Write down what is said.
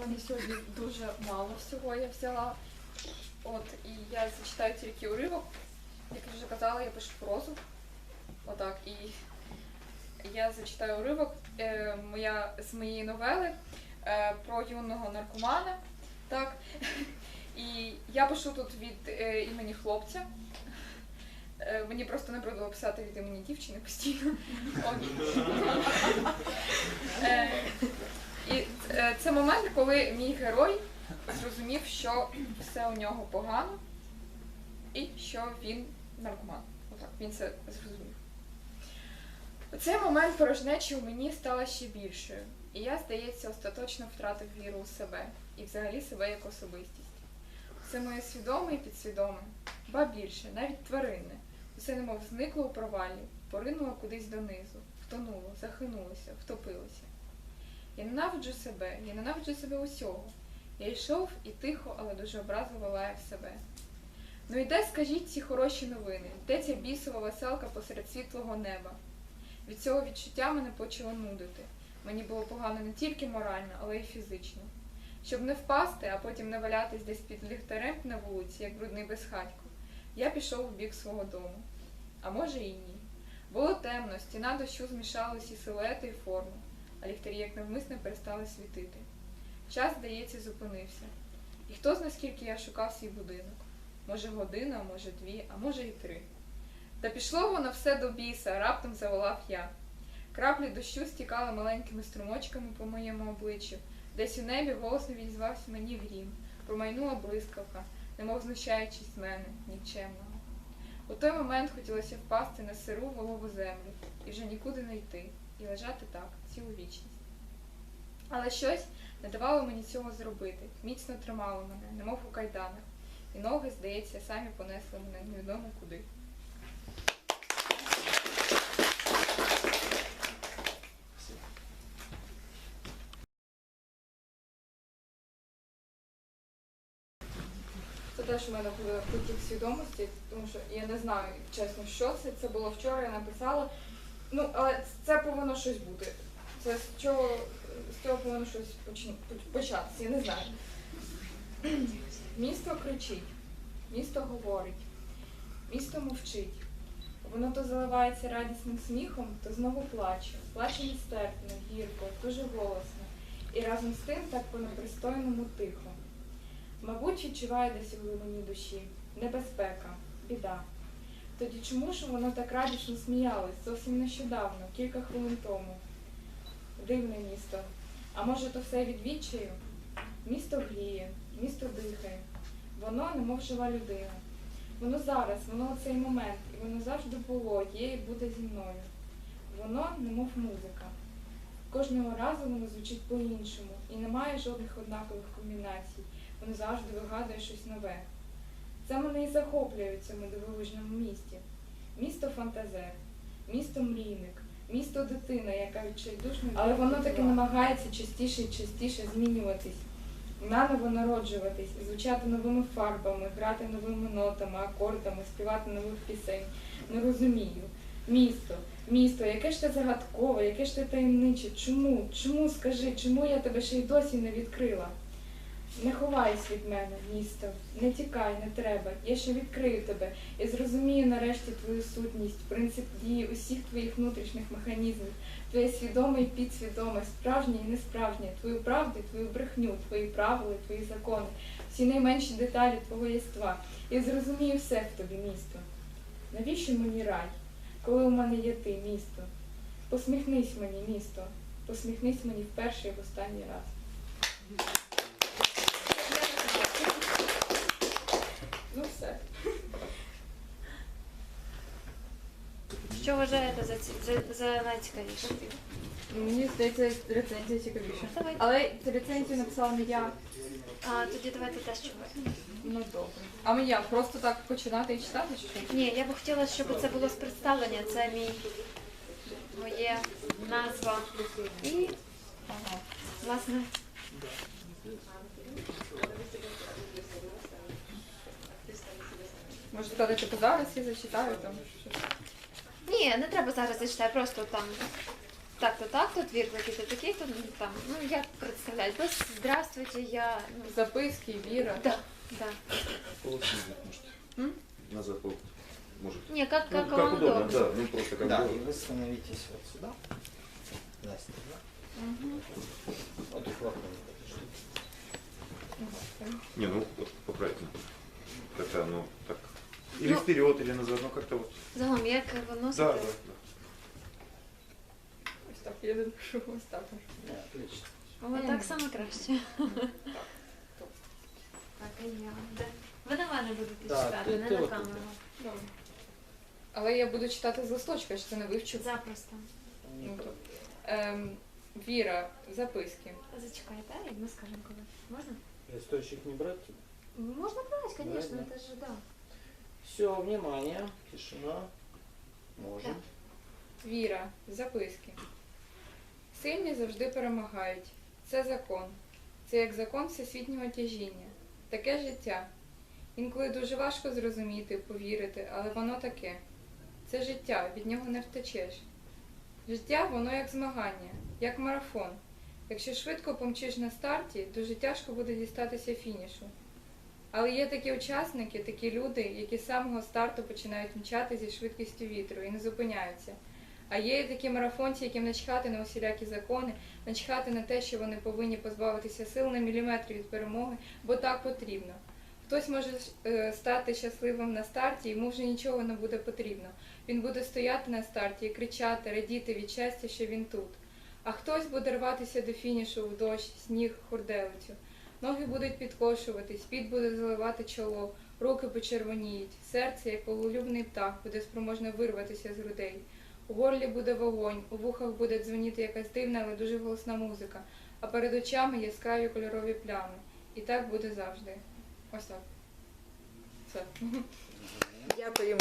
Мене сьогодні дуже мало всього я взяла. От, і я зачитаю тільки уривок. Як я вже казала, я пишу прозу. Отак. І я зачитаю уривок е, моя, з моєї новели е, про юного наркомана. Так. І я пишу тут від е, імені хлопця. Е, мені просто не було писати від імені дівчини постійно. Е, це момент, коли мій герой зрозумів, що все у нього погано і що він наркоман. Отак, він це зрозумів. У цей момент порожнечі у мені стала ще більшою. І я, здається, остаточно втратив віру у себе і взагалі себе як особистість. Все моє свідоме і підсвідоме, ба більше, навіть тваринне. Усе немов зникло у провалі, поринуло кудись донизу, втонуло, захинулося, втопилося. Я ненавиджу себе, я ненавиджу себе усього. Я йшов і тихо, але дуже образливо лаяв себе. Ну і де, скажіть ці хороші новини? Де ця бісова веселка посеред світлого неба? Від цього відчуття мене почало нудити. Мені було погано не тільки морально, але й фізично. Щоб не впасти, а потім не валятись десь під ліхтарем на вулиці, як брудний безхатько, я пішов у бік свого дому. А може і ні. Було темно, стіна дощу змішала усі силуети і форми а ліхтарі як навмисне перестали світити. Час, здається, зупинився. І хто зна скільки я шукав свій будинок? Може, година, може дві, а може і три. Та пішло воно все до біса, раптом заволав я. Краплі дощу стікали маленькими струмочками по моєму обличчю, десь у небі голосно відізвався мені грім, промайнула блискавка, немов знущаючись з мене, нікчемного. У той момент хотілося впасти на сиру вологу землю і вже нікуди не йти, і лежати так цілу вічність. Але щось не давало мені цього зробити, міцно тримало мене, немов у кайданах, і ноги, здається, самі понесли мене невідомо куди. Теж у мене потік свідомості, тому що я не знаю, чесно, що це. Це було вчора, я написала. Ну, але це повинно щось бути. Це з чого з цього повинно щось почну- початися, я не знаю. Місто кричить, місто говорить, місто мовчить. Воно то заливається радісним сміхом, то знову плаче. Плаче нестерпно, гірко, дуже голосно. І разом з тим так по-непристойному тихо. Мабуть, відчуває десь у глибині душі небезпека, біда. Тоді чому ж воно так радісно сміялось зовсім нещодавно, кілька хвилин тому? Дивне місто. А може, то все від відчаю? Місто гріє, місто дихає. Воно немов жива людина. Воно зараз, воно цей момент, і воно завжди було, є і буде зі мною. Воно немов музика. Кожного разу воно звучить по-іншому і немає жодних однакових комбінацій. Воно завжди вигадує щось нове. Це мене і захоплює в цьому дивовижному місті. Місто фантазер, місто мрійник, місто дитина, яка відчайдушно. Але воно таки намагається частіше і частіше змінюватись, наново народжуватись, звучати новими фарбами, грати новими нотами, акордами, співати нових пісень. Не розумію. Місто, місто, яке ж ти загадкове, яке ж ти таємниче. Чому? Чому скажи, чому я тебе ще й досі не відкрила? Не ховайся від мене, місто, не тікай, не треба. Я ще відкрию тебе і зрозумію нарешті твою сутність, принцип дії усіх твоїх внутрішніх механізмів, твоє свідоме і підсвідоме, справжнє і несправжнє, твою правду, твою брехню, твої правила, твої закони, всі найменші деталі твого єства. І зрозумію все в тобі, місто. Навіщо мені рай, коли у мене є ти, місто? Посміхнись мені, місто, посміхнись мені вперше і в останній раз. Ну все. Що вважаєте за, ці, за, за найцікавіше? Мені здається, рецензія цікавіше. Давай. Але цю рецензію написала не я. А, тоді давайте теж чого. Ну добре. А мені як, просто так починати і читати чи що? Ні, я б хотіла, щоб це було з представлення. Це мій моє назва. І Ага. власне Може сказати, типу зараз я зачитаю там щось. ні, не треба зараз зачитати, просто там так-то так, то твір такий-то такий, то там, ну як представляють, без Здравствуйте, я... Ну, Записки, віра. да, да. Полусинник, может. М? Назад пол. Может. Не, как, Ну, как, вам удобно, удобно. да. Ну просто как Да, и вы становитесь вот сюда. Настя, да? Вот аккуратно. Не, ну вот поправительно. Как-то оно так. Или Ну- вперед, или назад, ну как-то вот. Загалом, як носите? Да, да, да. Ось так, я допишу ось так. Да, отлично. О, так само краще. Так, а я. Де? Ви на мене будете Так, читати, ти- не ти на отут. камеру. Добре. Але я буду читати з листочка, що це не вивчу. Запросто. Ну, Ем, Віра, записки. Зачекайте, а ми скажемо коли. Можна? Листочек не брать? Можна брати, звісно, це ж да. Все, внимание, тишина. Можем. Віра, записки. Сильні завжди перемагають. Це закон. Це як закон всесвітнього тяжіння. Таке життя. Інколи дуже важко зрозуміти, повірити, але воно таке. Це життя, від нього не втечеш. Життя воно як змагання, як марафон. Якщо швидко помчиш на старті, дуже тяжко буде дістатися фінішу. Але є такі учасники, такі люди, які з самого старту починають мчати зі швидкістю вітру і не зупиняються. А є такі марафонці, яким начхати на усілякі закони, начхати на те, що вони повинні позбавитися сил на міліметр від перемоги, бо так потрібно. Хтось може е, стати щасливим на старті, йому вже нічого не буде потрібно. Він буде стояти на старті і кричати, радіти від щастя, що він тут. А хтось буде рватися до фінішу в дощ, сніг, хурделицю. Ноги будуть підкошуватись, піт буде заливати чоло, руки почервоніють, серце, як улюбний птах, буде спроможне вирватися з грудей. У горлі буде вогонь, у вухах буде дзвоніти якась дивна, але дуже голосна музика, а перед очами яскраві кольорові плями. І так буде завжди. Ось так. Все. Дякуємо.